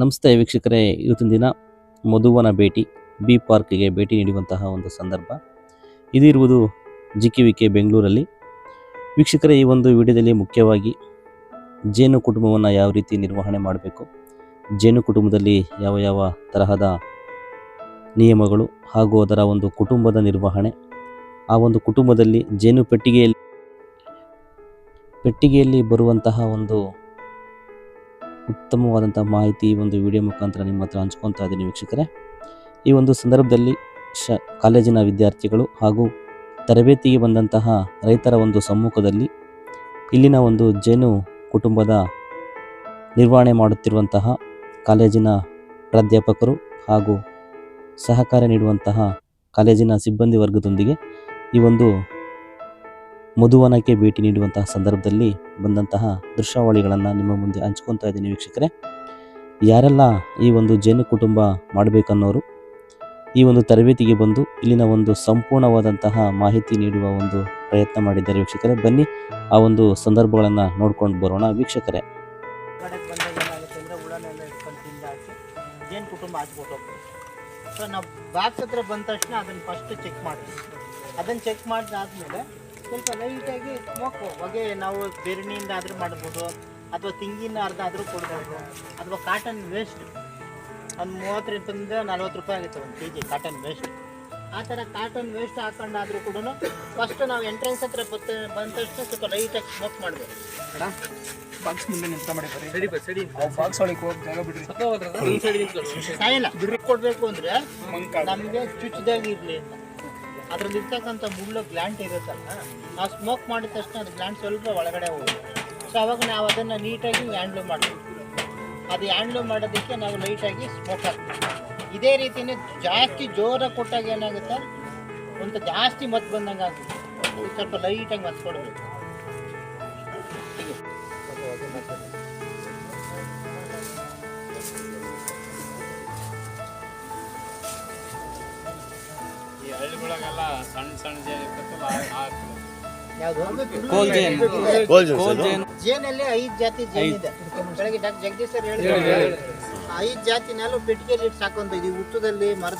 ನಮಸ್ತೆ ವೀಕ್ಷಕರೇ, ಇವತ್ತಿನ ದಿನ ಮಧುವನ ಭೇಟಿ, ಬಿ ಪಾರ್ಕ್ಗೆ ಭೇಟಿ ನೀಡುವಂತಹ ಒಂದು ಸಂದರ್ಭ. ಇದಿರುವುದು ಜಿಕೆವಿಕೆ ಬೆಂಗಳೂರಲ್ಲಿ. ವೀಕ್ಷಕರೇ, ಈ ಒಂದು ವಿಡಿಯೋದಲ್ಲಿ ಮುಖ್ಯವಾಗಿ ಜೇನು ಕುಟುಂಬವನ್ನು ಯಾವ ರೀತಿ ನಿರ್ವಹಣೆ ಮಾಡಬೇಕು, ಜೇನು ಕುಟುಂಬದಲ್ಲಿ ಯಾವ ಯಾವ ತರಹದ ನಿಯಮಗಳು ಹಾಗೂ ಅದರ ಒಂದು ಕುಟುಂಬದ ನಿರ್ವಹಣೆ, ಆ ಒಂದು ಕುಟುಂಬದಲ್ಲಿ ಜೇನು ಪೆಟ್ಟಿಗೆಯಲ್ಲಿ ಪೆಟ್ಟಿಗೆಯಲ್ಲಿ ಬರುವಂತಹ ಒಂದು ಉತ್ತಮವಾದಂಥ ಮಾಹಿತಿ ಈ ಒಂದು ವಿಡಿಯೋ ಮುಖಾಂತರ ನಿಮ್ಮ ಹತ್ರ ಹಂಚ್ಕೊತಾ ಇದ್ದೀನಿ ವೀಕ್ಷಕರೇ. ಈ ಒಂದು ಸಂದರ್ಭದಲ್ಲಿ ಶ ಕಾಲೇಜಿನ ವಿದ್ಯಾರ್ಥಿಗಳು ಹಾಗೂ ತರಬೇತಿಗೆ ಬಂದಂತಹ ರೈತರ ಒಂದು ಸಮ್ಮುಖದಲ್ಲಿ ಇಲ್ಲಿನ ಒಂದು ಜೇನು ಕುಟುಂಬದ ನಿರ್ವಹಣೆ ಮಾಡುತ್ತಿರುವಂತಹ ಕಾಲೇಜಿನ ಪ್ರಾಧ್ಯಾಪಕರು ಹಾಗೂ ಸಹಕಾರ ನೀಡುವಂತಹ ಕಾಲೇಜಿನ ಸಿಬ್ಬಂದಿ ವರ್ಗದೊಂದಿಗೆ ಈ ಒಂದು ಮಧುವನಕ್ಕೆ ಭೇಟಿ ನೀಡುವಂತಹ ಸಂದರ್ಭದಲ್ಲಿ ಬಂದಂತಹ ದೃಶ್ಯಾವಳಿಗಳನ್ನು ನಿಮ್ಮ ಮುಂದೆ ಹಂಚ್ಕೊತಾ ಇದ್ದೀನಿ ವೀಕ್ಷಕರೇ. ಯಾರೆಲ್ಲ ಈ ಒಂದು ಜೇನು ಕುಟುಂಬ ಮಾಡಬೇಕನ್ನೋರು, ಈ ಒಂದು ತರಬೇತಿಗೆ ಬಂದು ಇಲ್ಲಿನ ಒಂದು ಸಂಪೂರ್ಣವಾದಂತಹ ಮಾಹಿತಿ ನೀಡುವ ಒಂದು ಪ್ರಯತ್ನ ಮಾಡಿದ್ದಾರೆ ವೀಕ್ಷಕರೇ. ಬನ್ನಿ, ಆ ಒಂದು ಸಂದರ್ಭಗಳನ್ನು ನೋಡ್ಕೊಂಡು ಬರೋಣ ವೀಕ್ಷಕರೇ. ಸೊ ನಾವು ಬಾಕ್ಸ್ ಹತ್ರ ಬಂದ ತಕ್ಷಣ ಅದನ್ನು ಫಸ್ಟ್ ಚೆಕ್ ಮಾಡ್ತೀವಿ. ಅದನ್ನು ಚೆಕ್ ಮಾಡಿದಾದ್ಮೇಲೆ ಸ್ವಲ್ಪ ಲೈಟಾಗಿ ಸ್ಮೋಕ್ ಹೊಗೆ ನಾವು ಬೆರಣಿಯಿಂದ ಆದರೂ ಮಾಡ್ಬೋದು. ಅಥವಾ ತೆಂಗಿನ ಅರ್ಧ ಆದರೂ ಕೊಡ್ಬೋದು. ಅಥವಾ ಕಾಟನ್ ವೇಸ್ಟ್ ಒಂದು ಮೂವತ್ತರಿಂದ ನಲ್ವತ್ತು ರೂಪಾಯಿ ಆಗುತ್ತೆ ಒಂದು ಕೆ ಜಿ ಕಾಟನ್ ವೇಸ್ಟ್ ಆ ಥರ ಕಾಟನ್ ವೇಸ್ಟ್ ಹಾಕೊಂಡಾದರೂ ಕೂಡ ಫಸ್ಟ್ ನಾವು ಎಂಟ್ರೆನ್ಸ್ ಹತ್ರ ಬತ್ತ ಬಂದ ತಕ್ಷಣ ಸ್ವಲ್ಪ ಲೈಟಾಗಿ ಸ್ಮೋಕ್ ಮಾಡಬೇಕು ಬಾಕ್ಸ್ ಮುಂದೆ ನಿಂತ ಮಾಡಿ ಬರ್ರಿ. ಸರಿ ಬಸ್ ಸರಿ. ಬಾಕ್ಸ್ ಒಳಗೆ ಹೋಗಿ ಜಾಗ ಬಿಡ್ರಿ. ಸಾಯಲ್ಲ. ಬಿಡ್ರಿ. ಕೊಡಬೇಕು ಅಂದ್ರೆ ನಮಗೆ ಚುಚ್ಚದಾಗಿ ಇರ್ಲಿ ಅಂತ. ಅದ್ರಲ್ಲಿ ಇರ್ತಕ್ಕಂಥ ಮುಳ್ಳು ಗ್ಲ್ಯಾಂಟ್ ಇರುತ್ತಲ್ಲ ನಾವು ಸ್ಮೋಕ್ ಮಾಡಿದ ತಕ್ಷಣ ಅದು ಗ್ಲ್ಯಾಂಟ್ ಸ್ವಲ್ಪ ಒಳಗಡೆ ಹೋಗುತ್ತೆ. ಸೊ ಅವಾಗ ನಾವು ಅದನ್ನು ನೀಟಾಗಿ ಹ್ಯಾಂಡ್ಲ್ ಮಾಡ್ತೀವಿ ಅದು ಹ್ಯಾಂಡ್ಲ್ ಮಾಡೋದಕ್ಕೆ ನಾವು ಲೈಟಾಗಿ ಸ್ಮೋಕ್ ಹಾಕ್ತೀವಿ. ಇದೇ ರೀತಿಯೇ ಜಾಸ್ತಿ ಜೋರಾಗಿ ಕೊಟ್ಟಾಗ ಏನಾಗುತ್ತೆ? ಒಂದು ಜಾಸ್ತಿ ಮದ್ದು ಬಂದಂಗೆ ಆಗುತ್ತೆ. ಸ್ವಲ್ಪ ಲೈಟಾಗಿ ಮದ್ದು ಕೊಡಬೇಕು. ಸಣ್ಣ ಸಣ್ಣ ಜೇನು ಇರ್ತೈತಲ್ಲ ಆ- ಆ ಯಾವುದು? ಕೋಲ್ ಜೇನ್. ಕೋಲ್ ಜೇನು. ಜೇನಲ್ಲಿ ಐದು ಜಾತಿ ಜೇನ್ ಇದೆ. ಬೆಳಗ್ಗೆ ಡಾಕ್ಟರ್ ಜಗದೀಶ್ ಸರ್ ಹೇಳಿದ್ರು. ಐದು ಜಾತಿನಲ್ಲೂ ಪೆಟ್ಟಿಗೆಯಲ್ಲಿ ಇಟ್ಟು ಸಾಕೊಂತ ಇದೀವಿ ಹುತ್ತದಲ್ಲಿ ಮರದ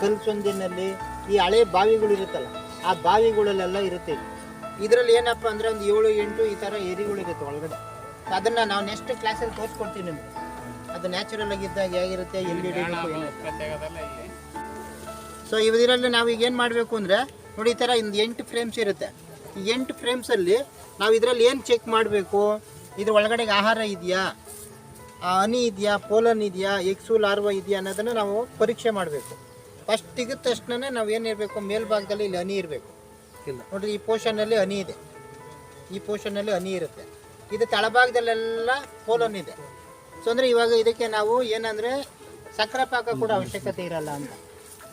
ಕಲ್ಸೊಂದಿನಲ್ಲಿ ಈ ಹಳೆ ಬಾವಿಗಳು ಇರುತ್ತಲ್ಲ ಆ ಬಾವಿಗಳಲ್ಲೆಲ್ಲ ಇರುತ್ತೆ. ಇದರಲ್ಲಿ ಏನಪ್ಪ ಅಂದ್ರೆ ಒಂದು ಏಳು ಎಂಟು ಈ ತರ ಏರಿಗಳು ಇರುತ್ತೆ ಒಳಗಡೆ. ಅದನ್ನ ನಾವು ನೆಕ್ಸ್ಟ್ ಕ್ಲಾಸಲ್ಲಿ ತೋರಿಸ್ಕೊಡ್ತೀವಿ ನಿಮ್ಗೆ. ಅದು ನ್ಯಾಚುರಲ್ ಆಗಿದ್ದಾಗ ಹೇಗಿರುತ್ತೆ ಎಲ್ಲಿ ಹಿಡಿಬೇಕು ಎಲ್ಲಿ- ಇಲ್ಲಿ. ಸೊ ಇದರಲ್ಲಿ ನಾವು ಈಗ ಏನು ಮಾಡಬೇಕು ಅಂದರೆ ನೋಡಿ ಈ ಥರ ಇಂದು ಎಂಟು ಫ್ರೇಮ್ಸ್ ಇರುತ್ತೆ. ಈ ಎಂಟು ಫ್ರೇಮ್ಸಲ್ಲಿ ನಾವು ಇದರಲ್ಲಿ ಏನು ಚೆಕ್ ಮಾಡಬೇಕು? ಇದ್ರ ಒಳಗಡೆಗೆ ಆಹಾರ ಇದೆಯಾ? ಆ ಹನಿ ಇದೆಯಾ? ಪೋಲನ್ ಇದೆಯಾ? ಎಕ್ಸು ಲಾರ್ವ ಇದೆಯಾ ಅನ್ನೋದನ್ನು ನಾವು ಪರೀಕ್ಷೆ ಮಾಡಬೇಕು. ಫಸ್ಟ್ ತೆಗೆದ ತಕ್ಷಣ ನಾವು ಏನಿರಬೇಕು ಮೇಲ್ಭಾಗದಲ್ಲಿ ಇಲ್ಲಿ ಹನಿ ಇರಬೇಕು. ಇಲ್ಲ. ನೋಡಿರಿ ಈ ಪೋರ್ಷನಲ್ಲಿ ಹನಿ ಇದೆ. ಈ ಪೋರ್ಷನಲ್ಲಿ ಹನಿ ಇರುತ್ತೆ. ಇದು ತಳಭಾಗದಲ್ಲೆಲ್ಲ ಪೋಲನ್ ಇದೆ. ಸೊ ಅಂದರೆ ಇವಾಗ ಇದಕ್ಕೆ ನಾವು ಏನಂದರೆ ಸಕ್ಕರೆ ಪಾಕ ಕೂಡ ಅವಶ್ಯಕತೆ ಇರಲ್ಲ ಅಂತ.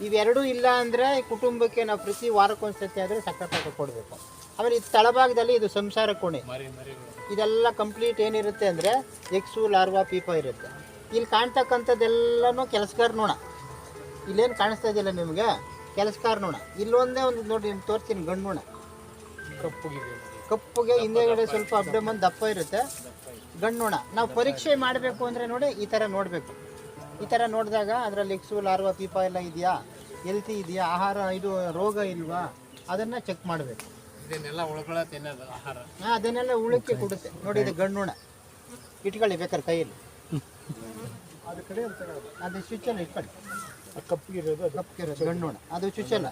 ಇವೆರಡೂ ಇಲ್ಲ ಅಂದರೆ ಕುಟುಂಬಕ್ಕೆ ನಾವು ಪ್ರತಿ ವಾರಕ್ಕೊಂದ್ಸತಿ ಆದರೆ ಸಕ್ಕರೆ ಪಾಕ ಕೊಡಬೇಕು. ಆಮೇಲೆ ಇದು ತಳಭಾಗದಲ್ಲಿ ಇದು ಸಂಸಾರ ಕೋಣೆ. ಇದೆಲ್ಲ ಕಂಪ್ಲೀಟ್ ಏನಿರುತ್ತೆ ಅಂದರೆ ಎಕ್ಸು ಲಾರ್ವಾ ಪೀಪ ಇರುತ್ತೆ. ಇಲ್ಲಿ ಕಾಣ್ತಕ್ಕಂಥದ್ದೆಲ್ಲನೂ ಕೆಲಸಗಾರ ನೋಣ. ಇಲ್ಲೇನು ಕಾಣಿಸ್ತಾ ಇದೆಯಲ್ಲ ನಿಮಗೆ? ಕೆಲಸಗಾರ ನೋಣ. ಇಲ್ಲೊಂದೇ ಒಂದು ನೋಡಿ ನಿಮ್ಗೆ ತೋರಿಸ್ತೀನಿ ಗಂಡು ನೋಣ. ಕಪ್ಪುಗಿದೆ. ಕಪ್ಪುಗೆ ಹಿಂದೆಗಡೆ ಸ್ವಲ್ಪ ಅಬ್ಡಮನ್ ದಪ್ಪ ಇರುತ್ತೆ. ಗಂಡು ನೋಣ. ನಾವು ಪರೀಕ್ಷೆ ಮಾಡಬೇಕು ಅಂದರೆ ನೋಡಿ ಈ ಥರ ನೋಡಬೇಕು. ಈ ಥರ ನೋಡಿದಾಗ ಅದರಲ್ಲಿ ಎಕ್ಸು ಲಾರ್ವಾ ಪೀಪ ಎಲ್ಲ ಇದೆಯಾ? ಎಲ್ತಿ ಇದೆಯಾ? ಆಹಾರ ಇದು ರೋಗ ಇಲ್ವಾ? ಅದನ್ನು ಚೆಕ್ ಮಾಡಬೇಕು. ಇದನ್ನೆಲ್ಲ ಉಳ್ಕೊಳ ತಿನ್ನೋದು ಆಹಾರ. ಹಾಂ ಅದನ್ನೆಲ್ಲ ಉಳಕ್ಕೆ ಕೊಡುತ್ತೆ. ನೋಡಿ ಇದು ಗಣ್ಣುಣ ಇಟ್ಕೊಳ್ಳಿ ಬೇಕಾದ್ರೆ ಕೈಯಲ್ಲಿ. ಅದು ಕಡೆ ಅಂತ ಅದು ಸ್ವಿಚ್ಚಲ್ಲಿ ಇಟ್ಕೊಳ್ಳಿ. ಕಪ್ಪಿರೋದು ಕಪ್ಪಿರೋದು ಗಂಡು ನೋಣ ಅದು ಸ್ವಿಚ್ಚಲ್ಲ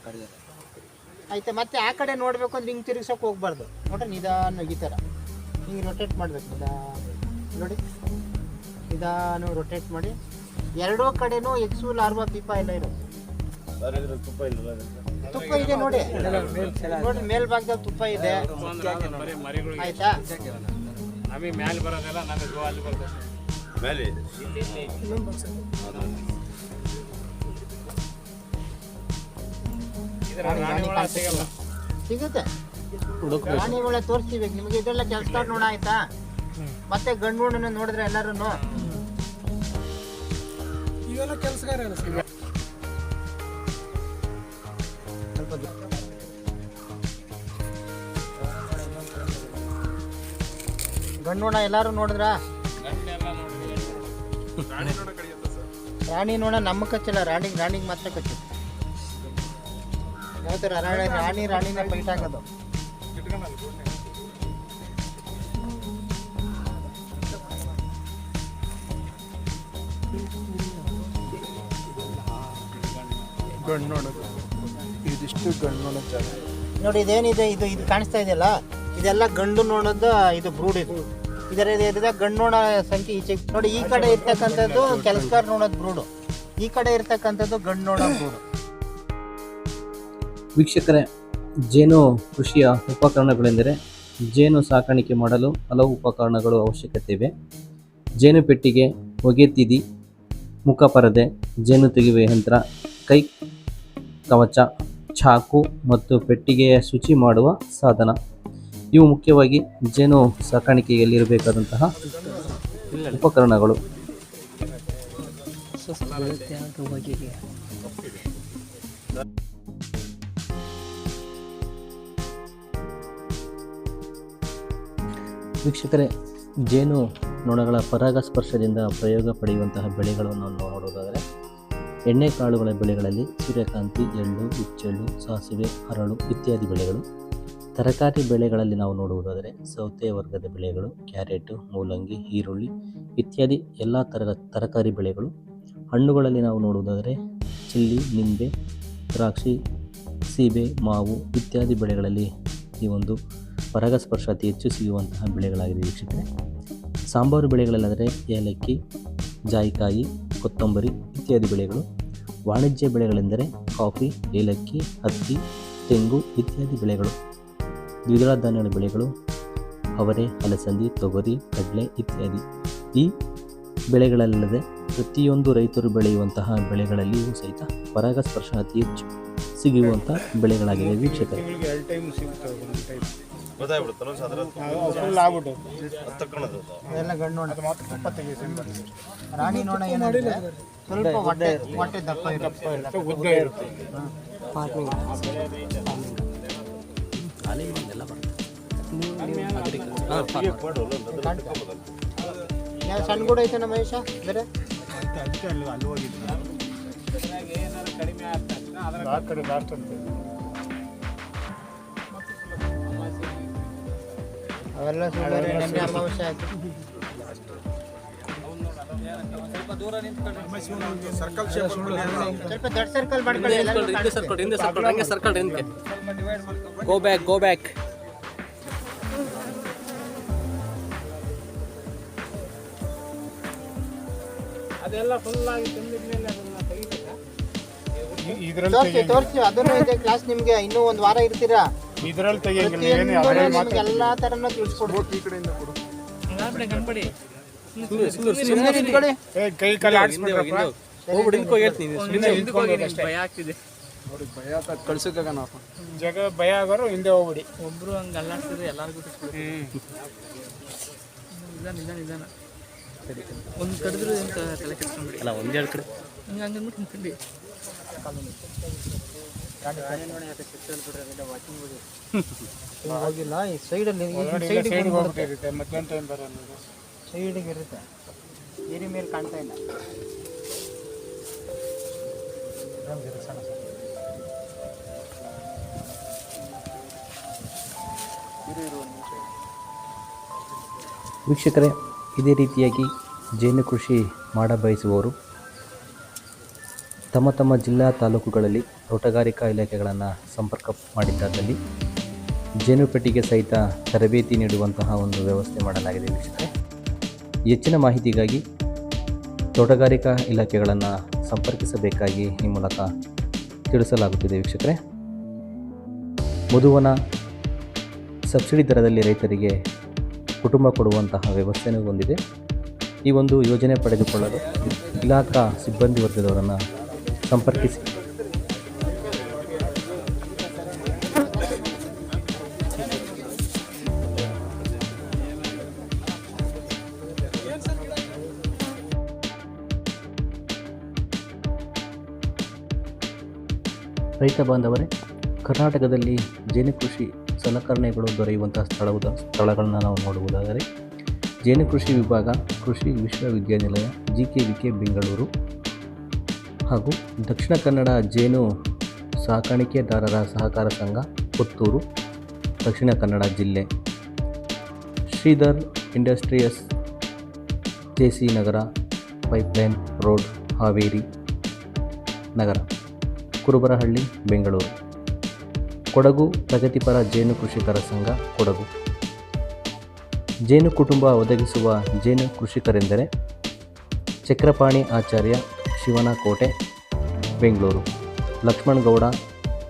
ಆಯ್ತಾ ಮತ್ತೆ ಆ ಕಡೆ ನೋಡಬೇಕು ಅಂದ್ರೆ ಹಿಂಗೆ ತಿರುಗಿಸೋಕೆ ಹೋಗ್ಬಾರ್ದು. ನೋಡ್ರಿ ನಿಧಾನ ಈ ಥರ ಹಿಂಗೆ ರೊಟೇಟ್ ಮಾಡಬೇಕು. ನಿಧಾನ. ನೋಡಿ. ನಿಧಾನ ರೊಟೇಟ್ ಮಾಡಿ. ಎರಡೂ ಕಡೆನೂ ಎಕ್ಸು ಲಾರ್ವಾ ಪೀಪ ಎಲ್ಲ ಇರೋದು ತುಪ್ಪ ಇದೆ ನೋಡಿ. ನೋಡಿ ಮೇಲ್ಭಾಗದಲ್ಲಿ ತುಪ್ಪ ಇದೆ. ಆಯ್ತಾ? ನಮಗೆ ಮ್ಯಾಲೆ ಬರೋದೆಲ್ಲ ನಮಗೆ ಗೋವಾಲಿ ಬರ್ತದೆ ಇದ್ರ ರಾಣಿ ಹುಳ ಸಿಗಲ್ಲ. ಸಿಗುತ್ತೆ. ಪ್ರಾಣಿಗಳ ತೋರಿಸ್ತೀವಿ. ನಿಮಗೆ ಇದೆಲ್ಲ ಕೆಲಸ ನೋಡ ಆಯ್ತಾ? ಮತ್ತೆ ಗಂಡು ಹುಣ್ಣನ್ನ ನೋಡಿದ್ರೆ ಎಲ್ಲರೂ ಇವೆಲ್ಲ ಕೆಲಸಗಾರ ಸ್ವಲ್ಪ ದು- ಗಂಡು ಹುಣ ಎಲ್ಲರೂ ನೋಡಿದ್ರಾ? ರಾಣಿ ನೋಡ, ನಮ್ಮ ಕಚ್ಚಿಲ್ಲ ರಾಣಿಗೆ ರಾಣಿಗೆ ಮಾತ್ರ ಕಚ್ಚಿ. ರಾಣಿ ರಾಣಿನ ಫೈಟ್ ಆಗೋದು ಗಂಡು ನೋಡೋದು. ಇದಿಷ್ಟು ಗಂಡು ನೋಡೋದು ಜಾಗ. ನೋಡಿ ಇದೇನಿದೆ? ಇದು ಇದು ಕಾಣಿಸ್ತಾ ಇದೆಯಲ್ಲ? ಇದೆಲ್ಲ ಗಂಡು ನೋಡೋದು ಇದು ಬ್ರೂಡ್ ಇದು. ಇದರ ಇದರ ಗಂಡು ನೋಡೋ ಸಂಖ್ಯೆ ಈಚೆ. ನೋಡಿ ಈ ಕಡೆ ಇರ್ತಕ್ಕಂಥದ್ದು ಕೆಲಸಗಾರ ನೋಡೋದು ಬ್ರೂಡು. ಈ ಕಡೆ ಇರ್ತಕ್ಕಂಥದ್ದು ಗಂಡು ನೋಡೋ ಬ್ರೂಡು. ವೀಕ್ಷಕರೇ ಜೇನು ಕೃಷಿಯ ಉಪಕರಣಗಳೆಂದರೆ ಜೇನು ಸಾಕಾಣಿಕೆ ಮಾಡಲು ಹಲವು ಉಪಕರಣಗಳು ಅವಶ್ಯಕತೆ ಇವೆ ಜೇನು ಪೆಟ್ಟಿಗೆ ಹೊಗೆ ತಿದಿ ಮುಖ ಪರದೆ ಜೇನು ತೆಗೆಯುವ ಯಂತ್ರ ಕೈ ಕವಚ, ಚಾಕು ಮತ್ತು ಪೆಟ್ಟಿಗೆಯ ಶುಚಿ ಮಾಡುವ ಸಾಧನ. ಇವು ಮುಖ್ಯವಾಗಿ ಜೇನು ಸಾಕಾಣಿಕೆಯಲ್ಲಿರಬೇಕಾದಂತಹ ಉಪಕರಣಗಳು. ವೀಕ್ಷಕರೇ, ಜೇನು ನೊಣಗಳ ಪರಾಗಸ್ಪರ್ಶದಿಂದ ಪ್ರಯೋಗ ಪಡೆಯುವಂತಹ ಬೆಳೆಗಳನ್ನು ನೋಡುವುದಾದರೆ ಎಣ್ಣೆಕಾಳುಗಳ ಬೆಳೆಗಳಲ್ಲಿ ಸೂರ್ಯಕಾಂತಿ, ಎಳ್ಳು, ಹುಚ್ಚೆಳ್ಳು, ಸಾಸಿವೆ, ಹರಳು ಇತ್ಯಾದಿ ಬೆಳೆಗಳು. ತರಕಾರಿ ಬೆಳೆಗಳಲ್ಲಿ ನಾವು ನೋಡುವುದಾದರೆ ಸೌತೆ ವರ್ಗದ ಬೆಳೆಗಳು, ಕ್ಯಾರೆಟು, ಮೂಲಂಗಿ, ಈರುಳ್ಳಿ ಇತ್ಯಾದಿ ಎಲ್ಲ ಥರದ ತರಕಾರಿ ಬೆಳೆಗಳು. ಹಣ್ಣುಗಳಲ್ಲಿ ನಾವು ನೋಡುವುದಾದರೆ ಚಿಲ್ಲಿ, ನಿಂಬೆ, ದ್ರಾಕ್ಷಿ, ಸೀಬೆ, ಮಾವು ಇತ್ಯಾದಿ ಬೆಳೆಗಳಲ್ಲಿ ಈ ಒಂದು ಪರಾಗಸ್ಪರ್ಶ ಅತಿ ಹೆಚ್ಚು ಸಿಗುವಂತಹ ಬೆಳೆಗಳಾಗಿದೆ ವೀಕ್ಷಕರೇ. ಸಾಂಬಾರು ಬೆಳೆಗಳಲ್ಲಾದರೆ ಏಲಕ್ಕಿ, ಜಾಯಿಕಾಯಿ ಕೊತ್ತಂಬರಿ ಇತ್ಯಾದಿ ಬೆಳೆಗಳು, ವಾಣಿಜ್ಯ ಬೆಳೆಗಳೆಂದರೆ ಕಾಫಿ, ಏಲಕ್ಕಿ, ಹತ್ತಿ, ತೆಂಗು ಇತ್ಯಾದಿ ಬೆಳೆಗಳು. ದ್ವಿದಳ ಧಾನ್ಯಗಳ ಬೆಳೆಗಳು, ಅವರೆ, ಅಲಸಂದಿ, ತೊಗರಿ, ಕಡಲೆ ಇತ್ಯಾದಿ. ಈ ಬೆಳೆಗಳಲ್ಲದೆ ಪ್ರತಿಯೊಂದು ರೈತರು ಬೆಳೆಯುವಂತಹ ಬೆಳೆಗಳಲ್ಲಿಯೂ ಸಹಿತ ಪರಾಗಸ್ಪರ್ಶ ಅತಿ ಹೆಚ್ಚು ಸಿಗುವಂತಹ ಬೆಳೆಗಳಾಗಿವೆ ವೀಕ್ಷಕರೇ. ಗೊತ್ತಾಗ್ಬಿಡುತ್ತಲ್ಲ ಫುಲ್ ಆಗ್ಬಿಟ್ಟು. ತಕ್ಕೊಳ್ಳೋದು ಅದೆಲ್ಲ ಗಂಡು ಮಾತ್ರ ತುಪ್ಪ ರಾಣಿ ನೋಡ ಏನಾದ್ರೆ ಸ್ವಲ್ಪ ಹೊಟ್ಟೆ ಹೊಟ್ಟೆ ದಪ್ಪ ಇರುತ್ತೆ. ಉದ್ದ ಇರುತ್ತೆ. ಯಾವ ಸಣ್ಣ ಕೂಡ ಐತೆ ನಮ್ಮ ಮಹೇಶ? ಬೇರೆ? ಅದಕ್ಕೆ ಅಲ್ಲಿ ಅಲ್ಲಿ ಹೋಗಿದ್ದು ಆ ಕಡೆ ಲಾಸ್ಟ್ ಅಂತ ಅವೆಲ್ಲ ಸುಳ್ಳು ನೆನ್ನೆ ಅಮಾವಾಸ್ಯೆ ಆಯ್ತು. ಸ್ವಲ್ಪ ದೊಡ್ಡ ಸರ್ಕಲ್ ಮಾಡ್ಕೊಳ್ಳಿ ಎಲ್ಲರಿಗೂ ಕಾಣಿಸುತ್ತೆ. ಹಿಂದೆ ಸರ್ಕಲ್ ಹಂಗೆ ಸರ್ಕಲ್ ಹಿಂದೆ. ಗೋ ಬ್ಯಾಕ್ ಗೋ ಬ್ಯಾಕ್ ಅದೆಲ್ಲ ಫುಲ್ ಆಗಿ ತುಂಬಿದ್ಮೇಲೆ ಅದನ್ನ ತೆಗಿಬೇಕಾ ಇದ್ರಲ್ಲಿ ತೋರಿಸಿ ತೋರಿಸಿ ಅದನ್ನು ಇದೆ ಕ್ಲಾಸ್ ನಿಮಗೆ. ಇನ್ನೂ ಒಂದು ವಾರ ಇರ್ತೀರಾ? ಇದ್ರಲ್ಲಿ ತೆಗಿಯಂಗಿಲ್ಲ ಏನು ಪ್ರತಿಯೊಂದು ಮಾತ್ರ ಎಲ್ಲಾ ತರನ ತಿಳಿಸ್ಕೊಡ್ಬೋದು ಈ ಕಡೆಯಿಂದ ಕೊಡು. ಸುಮ್ಮನೆ ನಿಂತ್ಕೊಳ್ಳಿ ಏ ಕೈ ಕಾಲು ಹೇಳ್ತೀನಿ. ಭಯ ಆಗ್ತಿದೆ. ಭಯ ಆಗ್ತದೆ ನಾವು ಜಗ ಭಯ ಆಗೋರು ಹಿಂದೆ ಹೋಗ್ಬಿಡಿ. ಒಬ್ರು ಹಂಗೆ ಅಲ್ಲಾಡ್ತಿದ್ರೆ ಎಲ್ಲರಿಗೂ ನಿಧಾನ ನಿಧಾನ ನಿಧಾನ. ಒಂದು ಕಡಿದ್ರು ಅಂತ ತಲೆ ಕೆಡ್ಸ್ಕೊಂಡ್ಬಿಡಿ. ಅಲ್ಲ ಒಂದೆರಡು ಕಡೆ. ಹಂಗೆ ಹಂಗೆ ಅಂದ್ಬಿಟ್ಟು ಹೋಗಿಲ್ಲ ಈ ಸೈಡಲ್ಲಿ ಸೈಡಿಗೆ ಸೈಡ್ ಸೈಡ್ ಹೋಗ್ಬಿಟ್ಟಿರುತ್ತೆ ಮಧ್ಯಾಹ್ನ ಟೈಮ್ ಬರಲ್ಲ ಸೈಡಿಗೆ ಇರುತ್ತೆ. ಏರಿ ಮೇಲೆ ಕಾಣ್ತಾ ಇಲ್ಲ. ವೀಕ್ಷಕರೇ ಇದೇ ರೀತಿಯಾಗಿ ಜೇನು ಕೃಷಿ ಮಾಡ ಬಯಸುವವರು ತಮ್ಮ ತಮ್ಮ ಜಿಲ್ಲಾ ತಾಲೂಕುಗಳಲ್ಲಿ ತೋಟಗಾರಿಕಾ ಇಲಾಖೆಗಳನ್ನು ಸಂಪರ್ಕ ಮಾಡಿದ್ದಾದಲ್ಲಿ ಜೇನು ಪೆಟ್ಟಿಗೆ ಸಹಿತ ತರಬೇತಿ ನೀಡುವಂತಹ ಒಂದು ವ್ಯವಸ್ಥೆ ಮಾಡಲಾಗಿದೆ ವೀಕ್ಷಕರೇ. ಹೆಚ್ಚಿನ ಮಾಹಿತಿಗಾಗಿ ತೋಟಗಾರಿಕಾ ಇಲಾಖೆಗಳನ್ನು ಸಂಪರ್ಕಿಸಬೇಕಾಗಿ ಈ ಮೂಲಕ ತಿಳಿಸಲಾಗುತ್ತಿದೆ ವೀಕ್ಷಕರೇ. ಮಧುವನ ಸಬ್ಸಿಡಿ ದರದಲ್ಲಿ ರೈತರಿಗೆ ಕುಟುಂಬ ಕೊಡುವಂತಹ ವ್ಯವಸ್ಥೆನೂ ಹೊಂದಿದೆ. ಈ ಒಂದು ಯೋಜನೆ ಪಡೆದುಕೊಳ್ಳಲು ಇಲಾಖಾ ಸಿಬ್ಬಂದಿ ವರ್ಗದವರನ್ನು ಸಂಪರ್ಕಿಸಿ. ರೈತ ಬಾಂಧವರೇ, ಕರ್ನಾಟಕದಲ್ಲಿ ಜೇನು ಕೃಷಿ ಸಲಕರಣೆಗಳು ದೊರೆಯುವಂತಹ ಸ್ಥಳದ ಸ್ಥಳಗಳನ್ನು ನಾವು ನೋಡುವುದಾದರೆ ಜೇನು ಕೃಷಿ ವಿಭಾಗ, ಕೃಷಿ ವಿಶ್ವವಿದ್ಯಾನಿಲಯ, G K V K Bengaluru. ಹಾಗೂ ದಕ್ಷಿಣ ಕನ್ನಡ ಜೇನು ಸಾಕಾಣಿಕೆದಾರರ ಸಹಕಾರ ಸಂಘ ಪುತ್ತೂರು, ದಕ್ಷಿಣ ಕನ್ನಡ ಜಿಲ್ಲೆ. Shridhar industries J C Nagar pipeline road, Haveri Nagar, Kurubarahalli, Bengaluru. Kodagu ಪ್ರಗತಿಪರ ಜೇನು ಕೃಷಿಕರ ಸಂಘ, ಕೊಡಗು. ಜೇನು ಕುಟುಂಬ ಒದಗಿಸುವ ಜೇನು ಕೃಷಿಕರೆಂದರೆ ಚಕ್ರಪಾಣಿ ಆಚಾರ್ಯ ಶಿವನಕೋಟೆ, ಬೆಂಗಳೂರು, ಲಕ್ಷ್ಮಣಗೌಡ,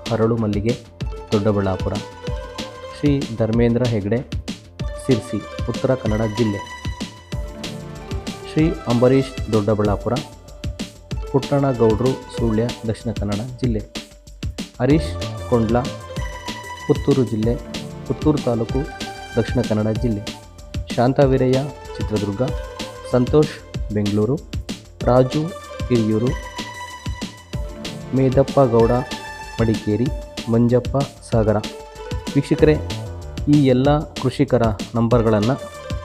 ಹರಳು ಮಲ್ಲಿಗೆ, ದೊಡ್ಡಬಳ್ಳಾಪುರ, ಶ್ರೀ ಧರ್ಮೇಂದ್ರ ಹೆಗ್ಡೆ, ಸಿರ್ಸಿ, ಉತ್ತರ ಕನ್ನಡ ಜಿಲ್ಲೆ. ಶ್ರೀ ಅಂಬರೀಷ್, ದೊಡ್ಡಬಳ್ಳಾಪುರ, ಪುಟ್ಟಣಗೌಡ್ರು, ಸುಳ್ಯ, ದಕ್ಷಿಣ ಕನ್ನಡ ಜಿಲ್ಲೆ. ಹರೀಶ್, ಕೊಂಡ್ಲ, ಪುತ್ತೂರು ಜಿಲ್ಲೆ, ಪುತ್ತೂರು ತಾಲೂಕು, ದಕ್ಷಿಣ ಕನ್ನಡ ಜಿಲ್ಲೆ. ಶಾಂತವೀರಯ್ಯ, ಚಿತ್ರದುರ್ಗ, ಸಂತೋಷ್, ಬೆಂಗಳೂರು, ರಾಜು ಹಿರಿಯೂರು ಮೇದಪ್ಪ ಗೌಡ, ಮಡಿಕೇರಿ, ಮಂಜಪ್ಪ ಸಾಗರ. ವೀಕ್ಷಕರೇ, ಈ ಎಲ್ಲ ಕೃಷಿಕರ ನಂಬರ್ಗಳನ್ನು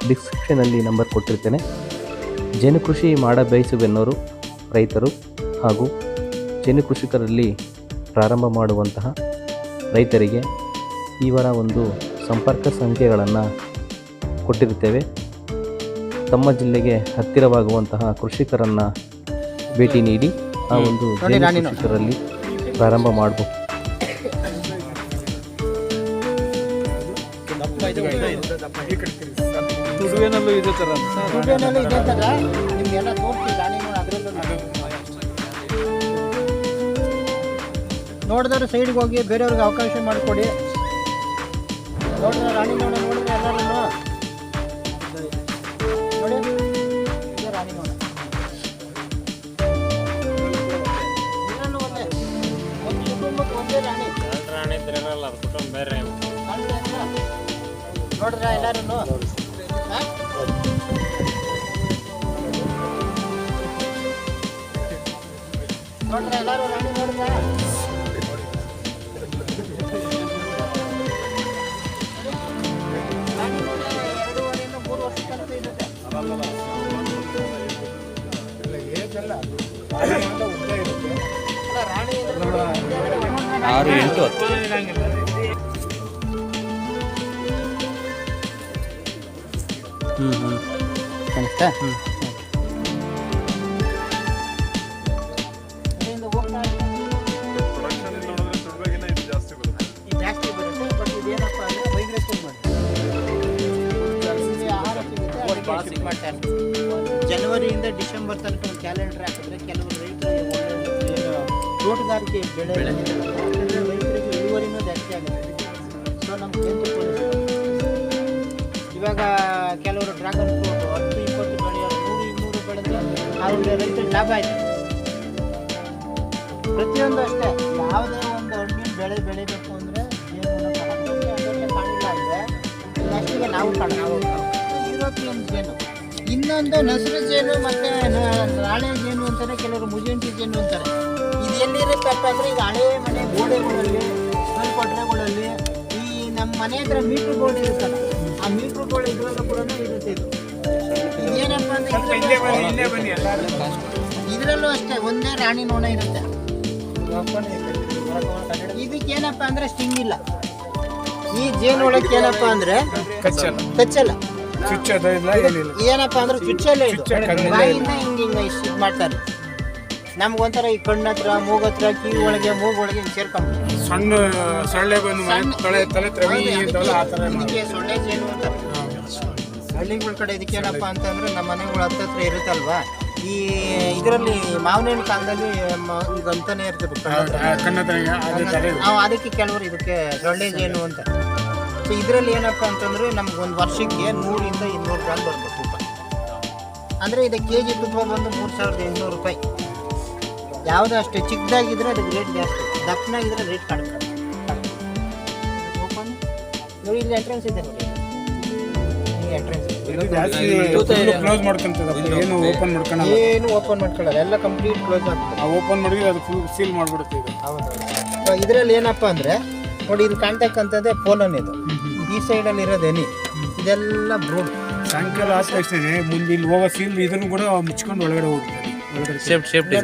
ಡಿಸ್ಕ್ರಿಪ್ಷನಲ್ಲಿ ನಂಬರ್ ಕೊಟ್ಟಿರ್ತೇನೆ. ಜೇನು ಕೃಷಿ ಮಾಡ ಬಯಸುವೆನ್ನೋರು ರೈತರು ಹಾಗೂ ಜೇನು ಕೃಷಿಕರಲ್ಲಿ ಪ್ರಾರಂಭ ಮಾಡುವಂತಹ ರೈತರಿಗೆ ಇವರ ಒಂದು ಸಂಪರ್ಕ ಸಂಖ್ಯೆಗಳನ್ನು ಕೊಟ್ಟಿರುತ್ತೇವೆ. ತಮ್ಮ ಜಿಲ್ಲೆಗೆ ಹತ್ತಿರವಾಗುವಂತಹ ಕೃಷಿಕರನ್ನು ಭೇಟಿ ನೀಡಿ ಆ ಒಂದು ಇದರಲ್ಲಿ ಜೇನು ಪ್ರಾರಂಭ ಮಾಡಬಹುದು ತುಡುವೆನಲ್ಲೂ ಇದೇ ಥರ ಸರ್ ವಿಡಿಯೋನಲ್ಲಿ ಇದೇ ಥರ ನಿಮಗೆಲ್ಲ ತೋರಿಸಿ ರಾಣಿನೂ ಅದರಲ್ಲೂ ನೋಡಿದ್ರೆ ಸೈಡ್ಗೆ ಹೋಗಿ ಬೇರೆಯವ್ರಿಗೆ ಅವಕಾಶ ಮಾಡಿಕೊಡಿ. ನೋಡಿದ್ರೆ ರಾಣಿ ನೋಡ ನೋಡಿದ್ರೆ ಎಲ್ಲರೂ ಕುಟುಂಬ ಬೇರೆ ಎಲ್ಲರೂ ನೋಡ್ರ ಎಲ್ಲರೂ ರಾಣಿ ನೋಡಿದ್ರ ರಾಣಿ ನೋಡ್ರ. ಎರಡೂವರೆಯಿಂದ ಮೂರು ವರ್ಷ ತನಕ ಇರುತ್ತೆ ಅಲ್ಲ, ರಾಣಿ ಆರು ಎಂಟು. ಹತ್ತು. ಸಿಗುತ್ತೆ ಅದಕ್ಕೆ ship ಮಾಡ್ತಾರೆ ಜನವರಿಯಿಂದ ಡಿಸೆಂಬರ್ ತನಕ ಒಂದು ಕ್ಯಾಲೆಂಡರ್ ಹಾಕಿದ್ರೆ ಕೆಲವರು ಬೆಳೆ ತೋಟಗಾರಿಕೆ ಬೆಳೆ ಲಾಭ ಆಯ್ತು ಪ್ರತಿಯೊಂದು ಅಷ್ಟೇ ಯಾವುದೇ ಒಂದು ಹಣ್ಣಿನ ಬೆಳೆ ಬೆಳಿಬೇಕು ಅಂದರೆ ಕಾಣಿಲ್ಲ ಅಂದರೆ ನೆಕ್ಸ್ಟಿಗೆ ನಾವು ಕಾಣ ನಾವು ಯುರೋಪಿಯನ್ ಜೇನು. ಇನ್ನೊಂದು ನಸರು ಜೇನು ಮತ್ತು ನಾಳೆ ಜೇನು ಅಂತಾರೆ ಕೆಲವರು ಮುಜಂಟಿ ಜೇನು ಅಂತಾರೆ. ಇದು ಎಲ್ಲಿರುತ್ತಪ್ಪ ಅಂದರೆ ಈಗ ಹಳೆ ಮನೆ ಗೋಡೆಗಳಲ್ಲಿ ಮೇಲ್ಕೊಟ್ರೆಗಳಲ್ಲಿ ಈ ನಮ್ಮ ಮನೆ ಹತ್ರ ಮೀಟ್ರು ಬೋರ್ಡ್ ಇರುತ್ತಲ್ಲ ಆ ಮೀಟ್ರು ಬೋರ್ಡ್ ಇದ್ರಲ್ಲೂ ಕೂಡ ಇರುತ್ತೆ ಇದು. ಏನಪ್ಪ ಅಂದರೆ ಇದರಲ್ಲೂ ಅಷ್ಟೇ ಒಂದೇ ರಾಣಿ ನೋಣ ಇರುತ್ತೆ. ಇದಕ್ಕೇನಪ್ಪ ಅಂದ್ರೆ ಸ್ಟಿಂಗ್ ಇಲ್ಲ. ಈ ಜೇನು ಒಳಕ್ಕೆ ಏನಪ್ಪ ಅಂದ್ರೆ ಕಚ್ಚಲ್ಲ. ಏನಪ್ಪ ಅಂದ್ರೆ ಚುಚ್ಚಲ್ಲೇ ಬಾಯಿಂದ ಹಿಂಗ ಹಿಂಗ ಇದು ಮಾಡ್ತಾರೆ. ನಮ್ಗೊಂಥರ ಈ ಕಣ್ಣತ್ರ ಹತ್ರ ಮೂಗ್ ಹತ್ರ ಕಿವಿ ಒಳಗೆ ಮೂಗ್ ಒಳಗೆ ಸೇರ್ಕೊಂಡ್ಬಿಟ್ಟು ಸಣ್ಣ ಸೊಳ್ಳೆ ಬಂದು ತಲೆ ಇದಕ್ಕೆ ಸೊಳ್ಳೆ ಜೇನು ಅಂತ ಹಳ್ಳಿಗಳ ಕಡೆ ಇದಕ್ಕೇನಪ್ಪ ಅಂತಂದ್ರೆ ನಮ್ಮ ಮನೆಗಳ ಹತ್ತತ್ರ ಇರುತ್ತಲ್ವಾ? ಈ ಇದರಲ್ಲಿ ಮಾವಿನ ಕಾಲದಲ್ಲಿ ಈಗ ಅಂತಾನೆ ಇರ್ತದೆ. ನಾವು ಅದಕ್ಕೆ ಕೆಲವರು ಇದಕ್ಕೆ ಸೊಳ್ಳೆ ಜೇನು ಅಂತ. ಸೊ ಇದರಲ್ಲಿ ಏನಪ್ಪ ಅಂತಂದ್ರೆ ನಮ್ಗೆ ಒಂದು ವರ್ಷಕ್ಕೆ ನೂರಿಂದ ಇನ್ನೂರು ರೂಪಾಯಿ ಬರಬೇಕು ತುಪ್ಪ. ಅಂದರೆ ಇದಕ್ಕೆ ಕೆ ಜಿ ತುಪ್ಪ ಬಂದು ಮೂರು ಸಾವಿರದ ಇನ್ನೂರು ರೂಪಾಯಿ. ಯಾವುದು ಅಷ್ಟೇ ಚಿಕ್ಕದಾಗಿದ್ರೆ ಅದಕ್ಕೆ ರೇಟ್ ಜಾಸ್ತಿ ದಪ್ಪನಾಗಿದ್ರೆ ರೇಟ್ ಕಡಿಮೆ. ನೋಡಿ ಇಲ್ಲಿ ಎಂಟ್ರೆನ್ಸ್ ಇದೆ ನೋಡಿ. ಈ ಎಂಟ್ರೆನ್ಸ್ ಇದು. ಕ್ಲೋಸ್ ಮಾಡ್ಕೊಂತದಪ್ಪ. ಏನು ಓಪನ್ ಮಾಡ್ಕೊಳಲ್ಲ. ಏನು ಓಪನ್ ಮಾಡ್ಕೊಳ್ಳೋದು ಎಲ್ಲ ಕಂಪ್ಲೀಟ್ ಕ್ಲೋಸ್ ಆಗ್ತದೆ. ಆ ಓಪನ್ ಮಾಡಿದ್ರೆ ಅದು ಫುಲ್ ಸೀಲ್ ಮಾಡ್ಬಿಡುತ್ತೆ ಇದು. ಹೌದು. ಇದರಲ್ಲಿ ಏನಪ್ಪ ಅಂದರೆ ನೋಡಿ ಇದು ಕಾಣ್ತಕ್ಕಂಥದ್ದೇ ಪೋಲನ್ ಇದು. ಈ ಸೈಡಲ್ಲಿ ಅಲ್ಲಿ ಎನಿ. ಇದೆಲ್ಲ ಬ್ರೂಡ್ ಸಾಯಂಕಾಲ ತಕ್ಷಣ ಮುಂದೆ ಇಲ್ಲಿ ಹೋಗೋ ಸೀಲ್ ಇದನ್ನು ಕೂಡ ಮುಚ್ಕೊಂಡು ಒಳಗಡೆ ಹೋಗ್ತಾರೆ ಒಳಗಡೆ ಸೇಫ್ಟಿ ಸೇಫ್ಟಿ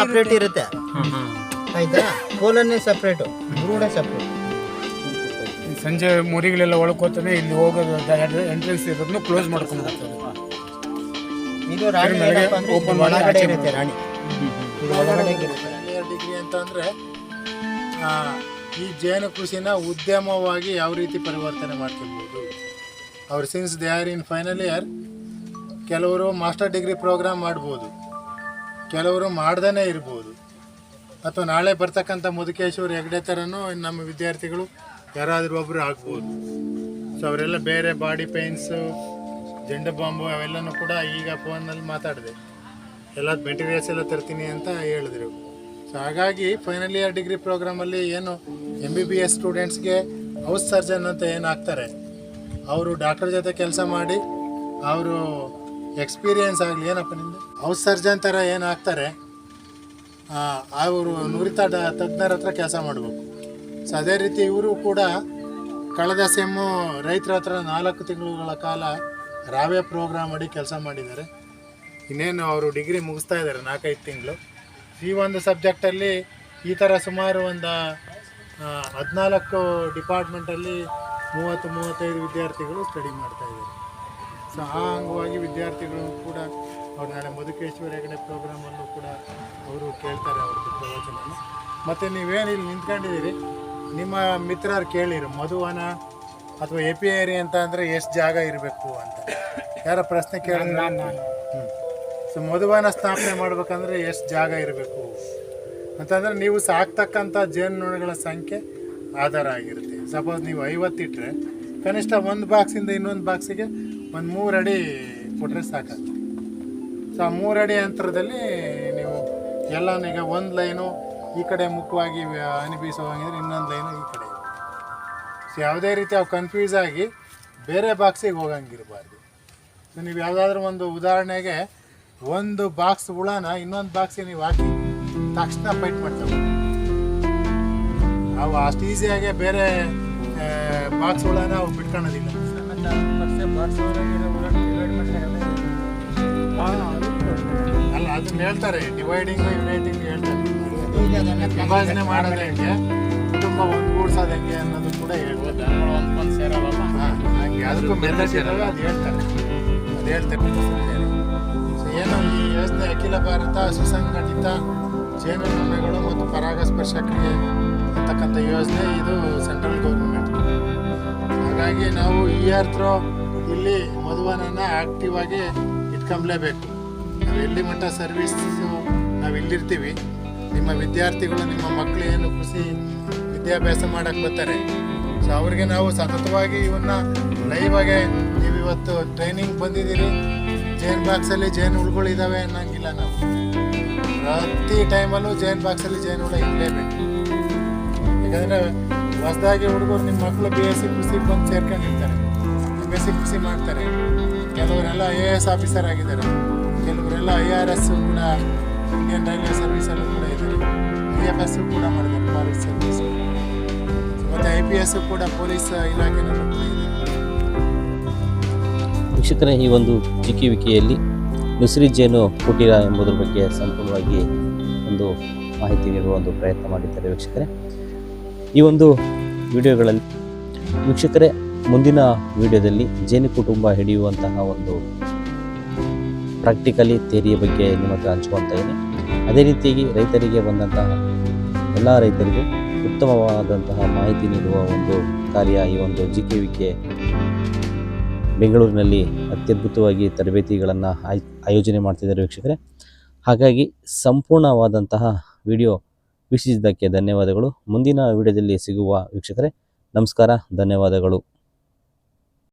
ಸಪ್ರೇಟ್ ಇರುತ್ತೆ. ಆಯ್ತಾ? ಕೋಲನ್ನೇ ಸಪ್ರೇಟು ಬ್ರೂಡೇ ಸಪ್ರೇಟ್ ಸಂಜೆ ಮುರಿಗಳೆಲ್ಲ ಒಳ್ಕೋತಾನೆ ಇಲ್ಲಿ ಹೋಗೋದು ಎಂಟ್ರೆನ್ಸ್ ಇರೋದನ್ನು ಕ್ಲೋಸ್ ಮಾಡ್ಕೊಂಡು ಹೋಗ್ತಾರೆ ಇದು ರಾಣಿ ಕೆಳಗೆ ಏನಪ್ಪ ಅಂದ್ರೆ ಇದು ಮಾಡಿ ಒಳಗಡೆ ಇರುತ್ತೆ ರಾಣಿ. ಇದು ಒಳಗಡೆ ಇರುತ್ತೆ. ಡಿಗ್ರಿ ಅಂತಂದರೆ ಈ ಜೇನು ಕೃಷಿನ ಉದ್ಯಮವಾಗಿ ಯಾವ ರೀತಿ ಪರಿವರ್ತನೆ ಮಾಡ್ಕೊಬೋದು ಅವ್ರು since they are in final year ಕೆಲವರು ಮಾಸ್ಟರ್ ಡಿಗ್ರಿ ಪ್ರೋಗ್ರಾಮ್ ಮಾಡ್ಬೋದು. ಕೆಲವರು ಮಾಡ್ದೇ ಇರ್ಬೋದು. ಅಥವಾ ನಾಳೆ ಬರ್ತಕ್ಕಂಥ ಮುದುಕೇಶ್ವರ್ ಹೆಗ್ಡೆ ಥರನೂ ನಮ್ಮ ವಿದ್ಯಾರ್ಥಿಗಳು ಯಾರಾದರೂ ಒಬ್ಬರು ಆಗ್ಬೋದು. ಸೊ ಅವರೆಲ್ಲ ಬೇರೆ ಬಾಡಿ ಪೇನ್ಸು ಜಂಡ ಬಾಂಬು ಅವೆಲ್ಲನೂ ಕೂಡ ಈಗ ಫೋನಲ್ಲಿ ಮಾತಾಡಿದೆ. ಎಲ್ಲ ಮೆಟೀರಿಯಲ್ಸ್ ಎಲ್ಲ ತರ್ತೀನಿ ಅಂತ ಹೇಳಿದ್ರು. ಸೊ ಹಾಗಾಗಿ ಫೈನಲ್ ಇಯರ್ ಡಿಗ್ರಿ ಪ್ರೋಗ್ರಾಮಲ್ಲಿ ಏನು ಎಂ ಬಿ ಬಿ ಎಸ್ ಸ್ಟೂಡೆಂಟ್ಸ್ಗೆ ಹೌಸ್ ಸರ್ಜನ್ ಅಂತ ಏನು ಹಾಕ್ತಾರೆ ಅವರು ಡಾಕ್ಟರ್ ಜೊತೆ ಕೆಲಸ ಮಾಡಿ, ಅವರು ಎಕ್ಸ್ಪೀರಿಯನ್ಸ್ ಆಗಲಿ, ಏನಪ್ಪ ನಿಂದು ಹೌಸ್ ಸರ್ಜನ್ ಥರ ಏನು ಹಾಕ್ತಾರೆ ಅವರು ನುರಿತ ತಜ್ಞರ ಹತ್ರ ಕೆಲಸ ಮಾಡಬೇಕು. ಸೊ ಅದೇ ರೀತಿ ಇವರು ಕೂಡ ಕಳೆದ ಸೆಮ್ಮು ರೈತರ ಹತ್ರ ನಾಲ್ಕು ತಿಂಗಳುಗಳ ಕಾಲ ರಾವೆ ಪ್ರೋಗ್ರಾಮ್ ಅಡಿ ಕೆಲಸ ಮಾಡಿದ್ದಾರೆ. ಇನ್ನೇನು ಅವರು ಡಿಗ್ರಿ ಮುಗಿಸ್ತಾ ಇದ್ದಾರೆ ನಾಲ್ಕೈದು ತಿಂಗಳು. ಈ ಒಂದು ಸಬ್ಜೆಕ್ಟಲ್ಲಿ ಈ ಥರ ಸುಮಾರು ಒಂದು ಹದಿನಾಲ್ಕು ಡಿಪಾರ್ಟ್ಮೆಂಟಲ್ಲಿ ಮೂವತ್ತು, ಮೂವತ್ತೈದು ವಿದ್ಯಾರ್ಥಿಗಳು ಸ್ಟಡಿ ಮಾಡ್ತಾ ಇದ್ದಾರೆ. ಸೊ ಆ ಅಂಗವಾಗಿ ವಿದ್ಯಾರ್ಥಿಗಳು ಕೂಡ ಅವ್ರು ನಾಳೆ ಮಧುಕೇಶ್ವರ ಹೆಗಡೆ ಪ್ರೋಗ್ರಾಮಲ್ಲೂ ಕೂಡ ಅವರು ಕೇಳ್ತಾರೆ ಅವ್ರದ್ದು ಪ್ರವಚನ ಮತ್ತು ನೀವೇನು ಇಲ್ಲಿ ನಿಂತ್ಕೊಂಡಿದ್ದೀರಿ? ನಿಮ್ಮ ಮಿತ್ರರು ಕೇಳಿರು ಮಧುವನ ಅಥವಾ ಎ ಪಿ ಏರಿ ಅಂತ ಅಂದರೆ ಎಷ್ಟು ಜಾಗ ಇರಬೇಕು ಅಂತ. ಯಾರ ಪ್ರಶ್ನೆ ಕೇಳಿದ್ರೆ. ಸೊ ಮಧುವನ ಸ್ಥಾಪನೆ ಮಾಡ್ಬೇಕಂದ್ರೆ ಎಷ್ಟು ಜಾಗ ಇರಬೇಕು? ಅಂತಂದರೆ ನೀವು ಸಾಕ್ತಕ್ಕಂಥ ಜೇನುನೊಣಗಳ ಸಂಖ್ಯೆ ಆಧಾರ ಆಗಿರುತ್ತೆ. ಸಪೋಸ್ ನೀವು ಐವತ್ತಿಟ್ಟರೆ ಕನಿಷ್ಠ ಒಂದು ಬಾಕ್ಸಿಂದ ಇನ್ನೊಂದು ಬಾಕ್ಸಿಗೆ ಒಂದು ಮೂರು ಅಡಿ ಕೊಟ್ಟರೆ ಸಾಕಾಗುತ್ತೆ ಸೊ ಆ ಮೂರು ಅಡಿ ಅಂತರದಲ್ಲಿ ನೀವು ಎಲ್ಲನೂ ಈಗ ಒಂದು ಲೈನು ಈ ಕಡೆ ಮುಖವಾಗಿ ಹನಿ ಬೀಸೋವಾಗಿದ್ರೆ ಇನ್ನೊಂದು ಲೈನು ಈ ಕಡೆ ಸೊ ಯಾವುದೇ ರೀತಿ ಅವು ಕನ್ಫ್ಯೂಸ್ ಆಗಿ ಬೇರೆ ಬಾಕ್ಸಿಗೆ ಹೋಗಂಗಿರಬಾರ್ದು. ಸೊ ನೀವು ಯಾವುದಾದ್ರೂ ಒಂದು ಉದಾಹರಣೆಗೆ ಒಂದು ಬಾಕ್ಸ್ ಹುಳನ ಇನ್ನೊಂದು ಬಾಕ್ಸಿಗೆ ನೀವು ಹಾಕಿ ತಕ್ಷಣ ಫೈಟ್ ಮಾಡ್ತವೆ ಅವು ಅಷ್ಟು ಈಸಿಯಾಗಿ ಬೇರೆ ಬಾಕ್ಸ್ ಹುಳನ ಅವು ಬಿಟ್ಕೊಳೋದಿಲ್ಲ ಅಲ್ಲ ಅದನ್ನ ಹೇಳ್ತಾರೆ ಡಿವೈಡಿಂಗ್ ಯುನೈಟಿಂಗ್ ಹೇಳ್ತಾರೆ. ವಿಭಜನೆ ಮಾಡೋದು ಹೆಂಗೆ? ಕುಟುಂಬ ಒಂದ್ಗೂಡ್ಸೋದು ಹೆಂಗೆ ಅನ್ನೋದು ಕೂಡ ಹೇಳ್ಬೋದು. ಹಂಗೆ ಅದಕ್ಕೂ ಇರೋದು ಅದು ಹೇಳ್ತಾರೆ. ಅದು ಹೇಳ್ತಾರೆ. ಏನೋ ಈ ಯೋಜನೆ ಅಖಿಲ ಭಾರತ ಸುಸಂಘಟಿತ ಜೇನುನೊಣಗಳು ಮತ್ತು ಪರಾಗಸ್ಪರ್ಶ ಕ್ರಿಯೆ ಅಂತಕ್ಕಂಥ ಯೋಜನೆ ಇದು ಸೆಂಟ್ರಲ್ ಗೌರ್ಮೆಂಟ್. ಹಾಗಾಗಿ ನಾವು ಈ ಅರ್ಥ್ರೋ ಇಲ್ಲಿ ಮಧುವನನ್ನು ಆಕ್ಟಿವ್ ಆಗಿ ಇಟ್ಕೊಂಬ್ಲೇಬೇಕು. ನಾವು ಎಲ್ಲಿ ಮಟ್ಟ ಸರ್ವಿಸ್ ನಾವು ಇಲ್ಲಿರ್ತೀವಿ. ನಿಮ್ಮ ವಿದ್ಯಾರ್ಥಿಗಳು, ನಿಮ್ಮ ಮಕ್ಕಳು ಏನು ಖುಷಿ ವಿದ್ಯಾಭ್ಯಾಸ ಮಾಡಕ್ಕೆ ಬರ್ತಾರೆ. ಸೊ ಅವ್ರಿಗೆ ನಾವು ಸತತವಾಗಿ ಇವನ್ನ ಲೈವ್ ಆಗಿ ನೀವು ಇವತ್ತು ಟ್ರೈನಿಂಗ್ ಬಂದಿದ್ದೀರಿ. ಜೇನ್ ಬಾಕ್ಸಲ್ಲಿ ಜೈನ್ ಹುಳುಗಳು ಇದ್ದಾವೆ ಅನ್ನಂಗಿಲ್ಲ ನಾವು. ಪ್ರತಿ ಟೈಮಲ್ಲೂ ಜೇನ್ ಬಾಕ್ಸಲ್ಲಿ ಜೇನು ಹುಳ ಇರಲೇಬೇಕು. ಯಾಕಂದರೆ ಹೊಸದಾಗಿ ಹುಡುಗರು ನಿಮ್ಮ ಮಕ್ಕಳು ಬಿ ಎಸ್ ಸಿ ಕೃಷಿ ಬಂದು ಸೇರ್ಕೊಂಡಿರ್ತಾರೆ. ಬಿ ಎಸ್ ಸಿ ಖುಷಿ ಮಾಡ್ತಾರೆ. ಕೆಲವರೆಲ್ಲ ಐ ಎ ಎಸ್ ಆಫೀಸರ್ ಆಗಿದ್ದಾರೆ. ಕೆಲವರೆಲ್ಲ ಐ ಆರ್ ಎಸ್ ಕೂಡ ಇಂಡಿಯನ್ ರೈಲ್ವೆ ಸರ್ವಿಸಲ್ಲೂ ಕೂಡ ಎಸ್ ಕೂಡ ಮಾಡಿದ್ದಾರೆ ಸರ್ವಿಸ್ ಎಸ್ ಕೂಡ ಪೊಲೀಸ್ ಈ ಒಂದು ಜಿಕಿವಿಕೆಯಲ್ಲಿ ನುಸಿರಿ ಜೇನು ಕುಟೀರ ಎಂಬುದರ ಬಗ್ಗೆ ಸಂಪೂರ್ಣವಾಗಿ ಒಂದು ಮಾಹಿತಿ ನೀಡುವ ಒಂದು ಪ್ರಯತ್ನ ಮಾಡಿದ್ದಾರೆ ವೀಕ್ಷಕರೇ. ಈ ಒಂದು ವಿಡಿಯೋಗಳಲ್ಲಿ ವೀಕ್ಷಕರೇ, ಮುಂದಿನ ವಿಡಿಯೋದಲ್ಲಿ ಜೇನು ಕುಟುಂಬ ಹಿಡಿಯುವಂತಹ ಒಂದು ಪ್ರಾಕ್ಟಿಕಲಿ ಥಿಯರಿಯ ಬಗ್ಗೆ ನಿಮ್ಮ ಹತ್ರ ಅದೇ ರೀತಿಯಾಗಿ ರೈತರಿಗೆ ಬಂದಂತಹ ಎಲ್ಲ ರೈತರಿಗೂ ಉತ್ತಮವಾದಂತಹ ಮಾಹಿತಿ ನೀಡುವ ಒಂದು ಕಾರ್ಯ ಈ ಒಂದು ಜಿಕೆವಿಕೆ ಬೆಂಗಳೂರಿನಲ್ಲಿ ಅತ್ಯದ್ಭುತವಾಗಿ ತರಬೇತಿಗಳನ್ನು ಆಯ್, ಆಯೋಜನೆ ಮಾಡ್ತಿದ್ದಾರೆ ವೀಕ್ಷಕರೇ. ಹಾಗಾಗಿ ಸಂಪೂರ್ಣವಾದಂತಹ ವಿಡಿಯೋ ವೀಕ್ಷಿಸಿದ್ದಕ್ಕೆ ಧನ್ಯವಾದಗಳು. ಮುಂದಿನ ವಿಡಿಯೋದಲ್ಲಿ ಸಿಗುವ ವೀಕ್ಷಕರೇ, ನಮಸ್ಕಾರ, ಧನ್ಯವಾದಗಳು.